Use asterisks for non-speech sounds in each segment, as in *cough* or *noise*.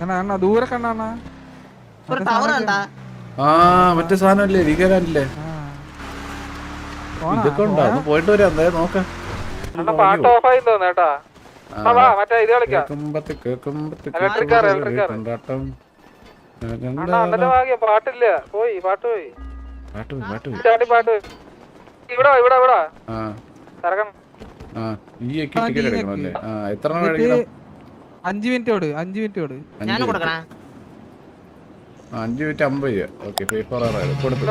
അണ്ണാ ദൂരെ കണ്ണാ ആ മറ്റേ സാധനല്ലേ വികരല്ലേ ഇതൊക്കെ ഉണ്ടോ? ഒന്ന് പോയിട്ട് വരാം എന്തായാലും നോക്കാം. പാട്ട് പാട്ടില്ല. പോയി പാട്ട് പോയി. പാട്ട് പോയി, പാട്ട് പോയി. ചാട്ടി പാട്ട് ഇവിടെ ഇവിടെ ഇവിടെ. ആ. ഈ ടിക്കറ്റ് എടുക്കണം അല്ലേ ആ എത്ര എണ്ണം അഞ്ച് മിനിറ്റ് ഓട് അഞ്ച് മിനിറ്റ് ഓട്. അഞ്ച് ഞാൻ മിനിറ്റ്. അഞ്ച് മിനിറ്റ് അമ്പത് രൂപ ഓക്കെ ഫ്രീ ഫോർ അവർ കൊടുത്തു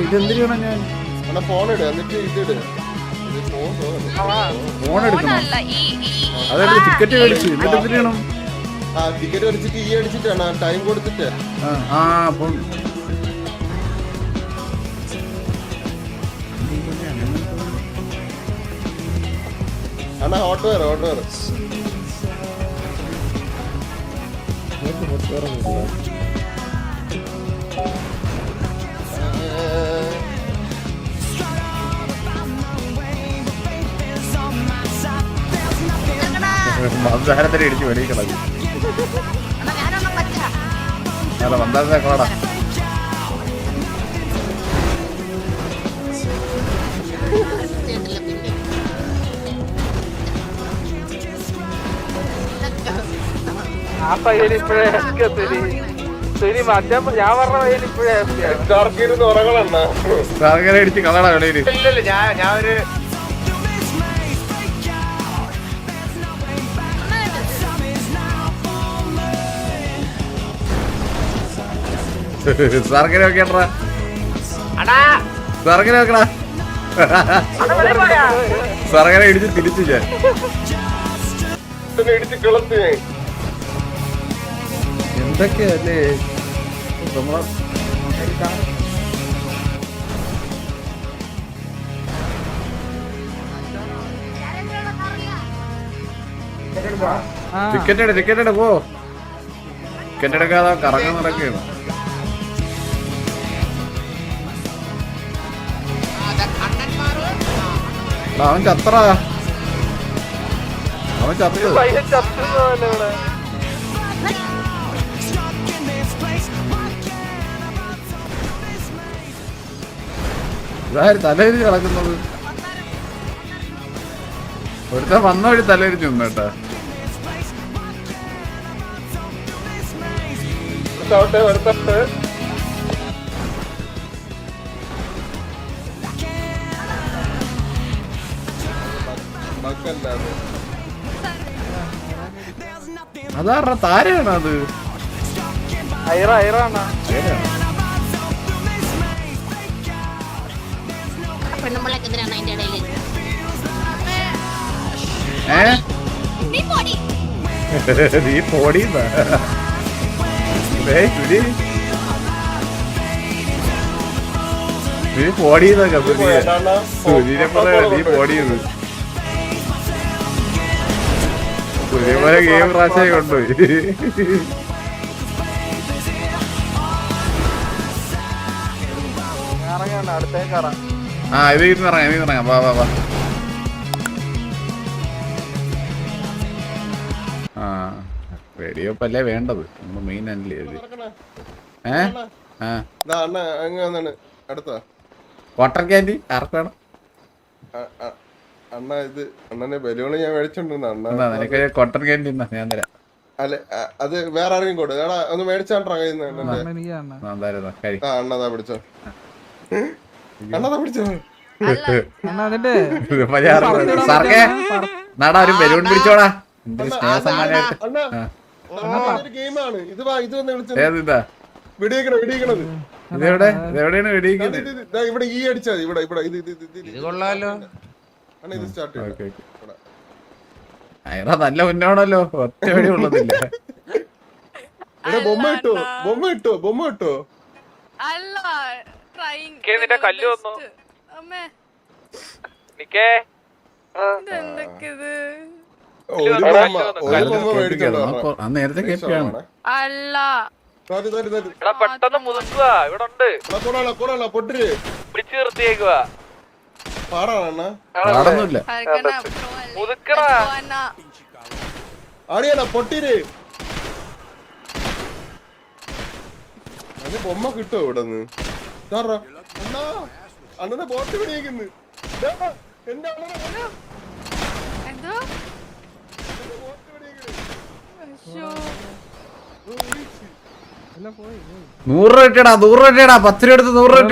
ഇതെന്തിനാണ് ഞാൻ? ഫോൺ ഇട്. എന്നിട്ട് ഇത് ഇട്. ഇത് ഫോൺ എടുക്കണം. അതായത് ടിക്കറ്റ് മേടിച്ചു. എന്നിട്ട് ടിക്കറ്റ് അടിച്ചിട്ട് ഈ അടിച്ചിട്ടാണ്. ടൈം കൊടുത്തിട്ട്. ആ, ആ അപ്പം അണ്ണാ ഹോട്ട് വെയർ ഹോട്ട് വെയർ മന്ദാരത്തിന് ഇടിച്ച് എന്നാ പറ്റില്ല അല്ല മന്ദാരത്തെ കളടാ *laughs* ആ പയ്യന് ഇപ്പോഴേ സുരി മറ്റേ. ഞാൻ പറഞ്ഞ പയ്യന് ഇപ്പോഴേ അടിച്ച് കളടാ ഇല്ലല്ല ഞാൻ ഞാൻ ഒരു വെക്കണ്ടാ വെക്കടാ സർക്കര ഇടിച്ച് തിരിച്ചു ഞാൻ. ഇടിച്ച് കിളത്ത് ഞാൻ എന്തൊക്കെയല്ലേ നമ്മളെ ടിക്കറ്റ് എടു ടിക്കറ്റ് എടു പോ. ടിക്കറ്റ് എടുക്കാതെ കറങ്ങാൻ നടക്കുകയാണ്. അവൻ ചത്ര. അവൻ ചത്ത്. പയ്യൻ ഇതാര് തലേരി കിടക്കുന്നത്? ഒരുത്ത വന്ന വഴി തലേരി നിന്നു കേട്ടാ. എടുത്തോട്ടെ ബഗ്ഗല്ലാതെ അത്. ഐറ ഐറ അണ്ണാ പെണ്ണുമ്പിള്ളക്ക് എന്തിനാണ് അതിന്റെ ഇടയിൽ. ഏ? നീ പൊടി. *laughs* നീ പോടിയുന്ന നീ പോടിയെന്നൊക്കെ സുനിനെ പറയാ നീ പോടിയെന്ന് സുനിയെ പോലെ ഗെയിം പ്രാവശ്യം കൊണ്ടുപോയി. അടുത്തേക്ക് കയറാം ആ ഇത് ഇരുന്ന് ഇറങ്ങാം ഇത് ഇറങ്ങാം. വാ വാ വാ. ആ അല്ലേ വേണ്ടത്? നമ്മൾ മെയിൻ അല്ലേ ഇത്. ഏ? ആ. വാട്ടർ ക്യാൻഡി ആർക്കാണ് അണ്ണ ഇത് അണ്ണനെ ബലൂണ് ഞാൻ മേടിച്ചോണ്ടിരുന്ന കോട്ടൺ ക്യാൻഡി എന്നാ ഞാൻ തരാം. അല്ല അ- അത് വേറെ ആരെങ്കിലും കൊടുക്കും ഒന്ന് മേടിച്ചാണ്ടാ കയ്യിൽ അണ്ണതാ പിടിച്ചോ. സാർക്കേ നാടാ ഒരു ബലൂൺ പിടിച്ചോടാ. എന്തൊരു സ്നേഹസമ്മാനായിട്ട് ഇതെവിടെയാണ് വെടിയിക്കുന്നത് ഇവിടെ ഈ അടിച്ചാ ഇവിടെ ഇവിടെ ഇത് കൊള്ളാലോ. അണ്ണ ഇത് സ്റ്റാർട്ട് ഓക്കെ ഓക്കെ. അയറാ നല്ല മുന്നോണല്ലോ. ഒറ്റ വെടി ഉള്ളതില്ല എടാ ബൊമ്മ ഇട്ടോ ബൊമ്മ ഇട്ടോ ബൊമ്മ ഇട്ടോ. അല്ല നിന്റെ കല്ല് വന്നു. അമ്മേ. നിക്കേ. നേരത്തെ കേൾപ്പിയാണ്. അല്ല. പെട്ടെന്ന് മുതുക്കുക ഇവിടെ ഉണ്ട്. പിടിച്ചു നിർത്തിയേക്കുക പാടാണ് അണ്ണ. പാടൊന്നുമില്ല. ഹർക്കന pro അല്ലേ? മുതുക്കടാ. let's go അണ്ണ. ആടിയാടാ പൊട്ടീര്. അതിന് ബൊമ്മ കിട്ടുമോ ഇവിടെ നിന്ന് അണ്ണനെ ബോട്ട് പിടിയേക്കുന്നു എന്റെ അണ്ണനെ എന്തോ? ബോട്ട് പിടിയേക്കുന്നു അശ്ശോ. നൂറ് രൂപ കിട്ടിയടാ നൂറ് രൂപ കിട്ടിയടാ പത്ത് രൂപ എടുത്ത് നൂറ് രൂപ.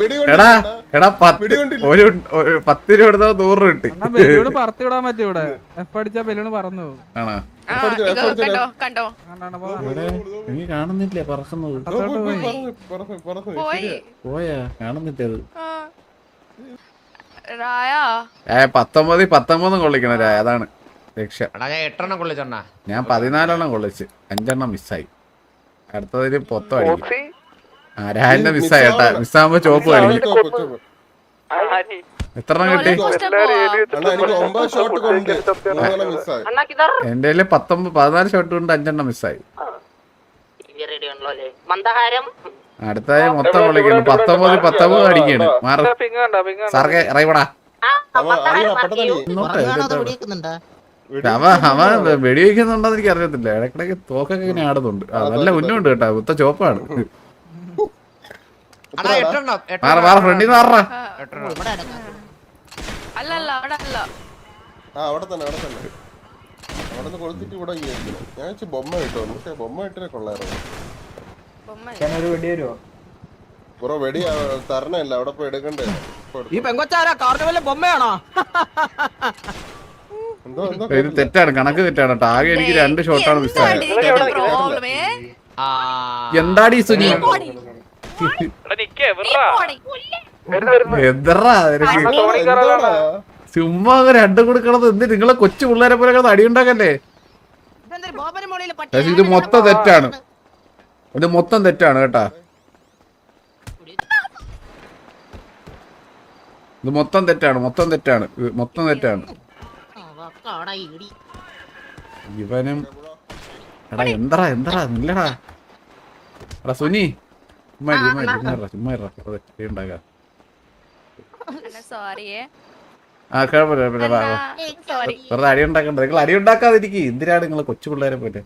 വെടി എടാ. എടാ പത്ത്. ഒരു ഒരു പത്ത് രൂപ എടുത്താ നൂറ് രൂപ കിട്ടി. ബലൂണ് പറത്തി വിടാൻ പറ്റും ഇവിടെ? എഫ് അടിച്ചാ ബലൂണ് പറന്നു പോകും. ആണോ? ആ, പഠിച്ചോ, കണ്ടോ കണ്ടോ കണ്ടാണ് പോ. ഇവിടെ കാണുന്നില്ല പറക്കുന്നത്? പോയി, കാണുന്നില്ല അത്? ഏ പത്തൊമ്പത് പത്തൊമ്പതും കൊള്ളിക്കണം രായ അതാണ് ലക്ഷ്യം. ഞാൻ പതിനാലെണ്ണം കൊള്ളിച്ച്. അഞ്ചെണ്ണം മിസ്സായി അടുത്തതിന് പൊത്തം അടിക്കും. ആ മിസ്സായിട്ടാ മിസ്സാകുമ്പോ ചോപ്പ് ചോപ്പ്. എത്ര എണ്ണം കിട്ടി എന്റെ കയ്യിൽ പത്തൊമ്പത് പതിനാല് ഷോട്ട് കൊണ്ട് അഞ്ചെണ്ണം മിസ്സായി. അടുത്തായ മൊത്തം വിളിക്കണം പത്തൊമ്പത് പത്തൊമ്പത് അടിക്കാണ്. സാറേ സാർക്ക് ഇറങ്ങിവിടാ അവ അവ വെടിവെക്കുന്നുണ്ടോന്ന് എനിക്ക് അറിയത്തില്ല ഇടക്കിടക്ക് തോക്കൊക്കെ ഇങ്ങനെ ആടുന്നുണ്ട്. നല്ല മുന്നോണ്ട് കേട്ടാ. മൊത്തം ചോപ്പാണ് അടാ എട്ടെണ്ണം മാറ എട്ടെണ്ണം മാറ ഫ്രണ്ടിൽ ആ, അല്ല അല്ല അവിടെ അല്ല. ആ അവിടെ തന്നെ അവിടെ തന്നെ. അവിടെ നിന്ന് കൊളുത്തിട്ട് ഇവിടെ ഇരിക്കുന്നു ഞാൻ വെച്ച് ബൊമ്മ കിട്ടുമോ പക്ഷെ ബൊമ്മ ഇട്ടേ കൊള്ളായിരുന്നു. ബൊമ്മ ബ്രോ വെടി ആ, തരണല്ല അവിടെ പോയി എടുക്കണ്ടേ? ഇപ്പൊ എടുത്തോ. ഈ പെങ്കൊച്ചാരാ? കാർണിവലിലെ ബൊമ്മയാണോ? എന്തോ എന്തോ ഇത് തെറ്റാണ് കണക്ക് തെറ്റാണ് ആകെ എനിക്ക് രണ്ട് ഷോട്ടാണ് മിസ്സായത് എന്താടി സുനി? ചുമ്മാ രണ്ടും കൊടുക്കണത് എന്ത് നിങ്ങളെ കൊച്ചു പിള്ളേരെ പോലെ കിടന്ന് അടിയുണ്ടാക്കല്ലേ പക്ഷെ ഇത് മൊത്തം തെറ്റാണ്. ഇത് മൊത്തം തെറ്റാണ് കേട്ടാ. ഇത് മൊത്തം തെറ്റാണ് മൊത്തം തെറ്റാണ് മൊത്തം തെറ്റാണ്. ഇവനും എടാ എന്താ എന്തടാ നില്ലടാ എടാ സുനി. ചുമ്മാ ചുമ്മാ ചുമ്മാ ചുമ്മാ ഉണ്ടാക്കാം. സോറിയേ വെറുതെ അടി ഉണ്ടാക്കണ്ട. നിങ്ങൾ അടി ഉണ്ടാക്കാതിരിക്കും. എന്തിനാണ് നിങ്ങൾ കൊച്ചു പിള്ളേരെ പോയിട്ട്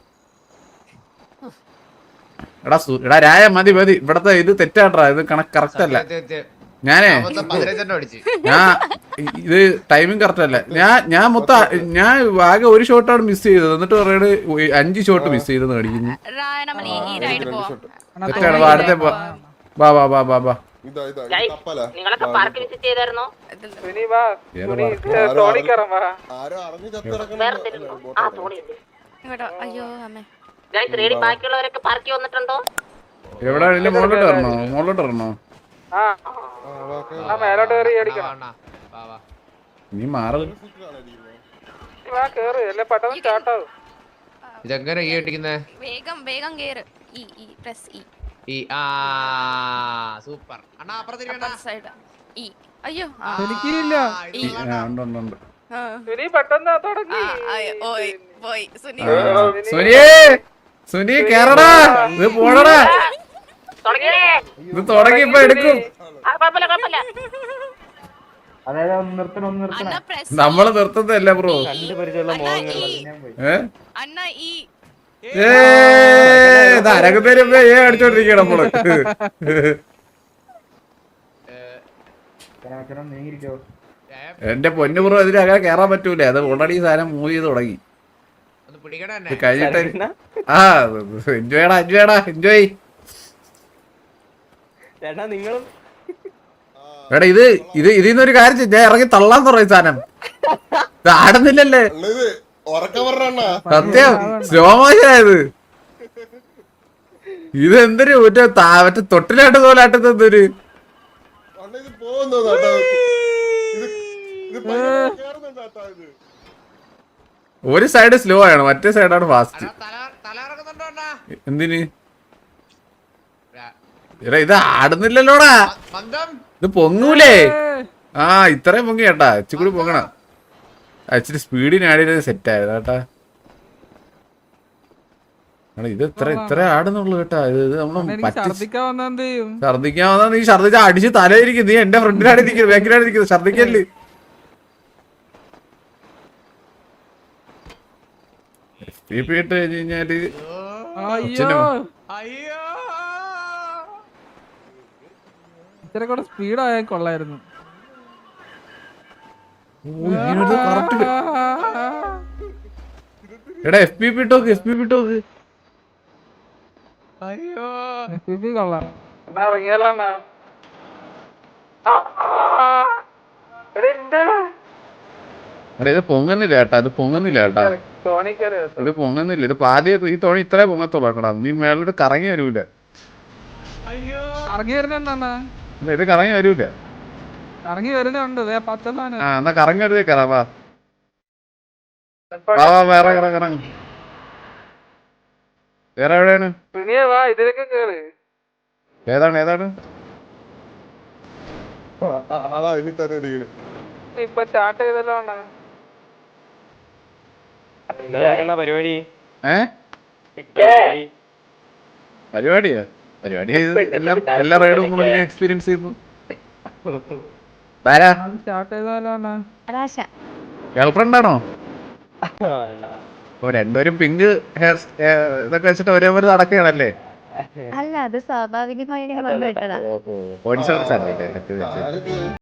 എടാ എടാ രായ മതി മതി. ഇവിടത്തെ ഇത് തെറ്റാണ്ടാ ഇത് കണക്ക് കറക്റ്റ് അല്ല. ഞാനേ ഞാ ഇത് ടൈമിംഗ് കറക്റ്റ് അല്ല. ഞാൻ ഞാൻ മൊത്തം ഞാൻ ആകെ ഒരു ഷോട്ടാണ് മിസ് ചെയ്തത്. എന്നിട്ട് പറയണത് ഒ- അഞ്ച് ഷോട്ട് മിസ് ചെയ്തെന്ന് കാണിക്കുന്നു തെറ്റാണ് അടുത്ത ഗൈസ് റേഡി ബാക്കിയുള്ളവരൊക്കെ പാർക്ക് വന്നിട്ടുണ്ടോ? എവിടെ മുകളിലോട്ട് ഇറങ്ങണോ മുകളിലോട്ട് ഇറങ്ങണോ ആ മേലോട്ട് കയറി അടിക്കണം. നീ മാറ്. നീ വാ കേറ്. അല്ലെ പെട്ടെന്ന് സ്റ്റാർട്ടാവും ഇതെങ്ങനെ ഈ അടിക്കുന്നേ വേഗം വേഗം കേറ്. ഈ ഈ പ്രസ് ഈ ഈ ആ സൂപ്പർ. അണ്ണാ അപ്പുറത്തിരിക്കണ സൈഡ് ഈ അയ്യോ ആ, എനിക്കില്ല. ആ. സുനി പെട്ടെന്ന് തുടങ്ങി. പോയി സുനി. സുനി. കേറടാ. ഇത് പോടടാ. ഇത് തുടങ്ങി ഇപ്പൊ എടുക്കും കുഴപ്പമില്ല കുഴപ്പമില്ല. അണ്ണ പ്രസ് നമ്മൾ നിർത്തുന്നതല്ല ബ്രോ. അണ്ണ ഈ ഏ? അണ്ണ ഈ ഏ അടിച്ചോണ്ടിരിക്കണം നമ്മൾ. എന്റെ പൊന്നു ബ്രോ ഇതിന് അങ്ങനെ കേറാൻ പറ്റൂല. അത് ഓൾറെഡി സാധനം മൂവ് ചെയ്ത് തുടങ്ങി. ഒന്ന് കഴിഞ്ഞിട്ട് ആ എൻജോയ്ടാ എൻജോയ്ടാ നിങ്ങളും? എടാ ഇത് ഇത് ഇതിന്നൊരു കാര്യം ചെയ്യ്, ഞാൻ ഇറങ്ങി തള്ളാൻ തുടങ്ങി സാധനം. ഇത് ആടുന്നില്ലല്ലേ? സത്യം. സ്ലോ മോശനായത് ഇത്. എന്തൊരു മറ്റേ മറ്റേ തൊട്ടിലാട്ട് തോലാട്ടത് എന്തൊരു? ഒരു സൈഡ് സ്ലോ ആണ് മറ്റേ സൈഡാണ് ഫാസ്റ്റ് തല തല ഇറക്കുന്നുണ്ടോ അണ്ണാ? എന്തിന്? എടാ ഇത് ആടുന്നില്ലല്ലോടാ. ഇത് പൊങ്ങൂലേ. ആ ഇത്രയും പൊങ്ങി കേട്ടാ ഇച്ചിരി കൂടി പൊങ്ങണം. ഇച്ചിരി സ്പീഡിന് ആടിയത് സെറ്റ് ആയത് കേട്ടാ. ഇത് ഇത്ര ഇത്ര ആടുന്നുള്ളു കേട്ടാ. ഇത് ഇത് നമ്മൾ ഛർദിക്കാൻ വന്നാ നീ ഛർദിച്ച അടിച്ച് തലയിരിക്കും. നീ എന്റെ ഫ്രണ്ടിനാണ് ഇരിക്കുന്നത് ബാക്കിലാണ് ഇരിക്കുന്നത്. ഛർദിക്കല്ലേ എഫ് പി പി ഇട്ട് കഴിഞ്ഞ് കഴിഞ്ഞാൽ അയ്യോ കൊച്ചിന് അയ്യോ ഇത്ര കൂടെ സ്പീഡ് ആയാൽ കൊള്ളായിരുന്നു. ഓ, ഇങ്ങനൊരു correct എടാ F P P talk F P P ഇട്ടോക്ക് അയ്യോ. കൊള്ളാം. ഇറങ്ങിയാലാണ് ഇത് പൊങ്ങുന്നില്ല ഏട്ടാ ഇത് പൊങ്ങുന്നില്ല ഏട്ടാ. ഇത് പൊങ്ങുന്നില്ല ഇത് പാതി ഈ തോണി ഇത്രേ പൊങ്ങത്തുള്ളൂ കേട്ടാ നീ മേളിലോട്ട് കറങ്ങി വരൂല. അയ്യോ. വരുന്ന ഇത് കറങ്ങി വരൂല? കറങ്ങി വരുന്നുണ്ട്. ആ എന്നാ കറങ്ങി വരുതേ വാ. വാ വേറെ കറ കറങ്ങ. വേറെ എവിടെയാണ്? വാ ഇതിലേക്ക് കേറ്. ഏതാണ് ഏതാണ്? അതാ ഇനി തന്നെ ഇടിക്കണ്. ഇപ്പൊ സ്റ്റാർട്ട് ചെയ്തല്ലോ അണ്ണാ. പരിപാടി? ഏ? പരിപാടിയാ? പരിപാടി എല്ലാം എല്ലാ റൈഡും നമ്മൾ എക്സ്പീരിയൻസ് ചെയ്യുന്നു. ആരാ സ്റ്റാർട്ട് ചെയ്താലോ അണ്ണാ ഗേൾഫ്രണ്ട് ആണോ? ഓ രണ്ടുപേരും പിങ്ക് ഹെയർ ഇതൊക്കെ വെച്ചിട്ട് ഒരേപോലെ നടക്കുകയാണല്ലേ? അല്ല അത് സ്വാഭാവികമായി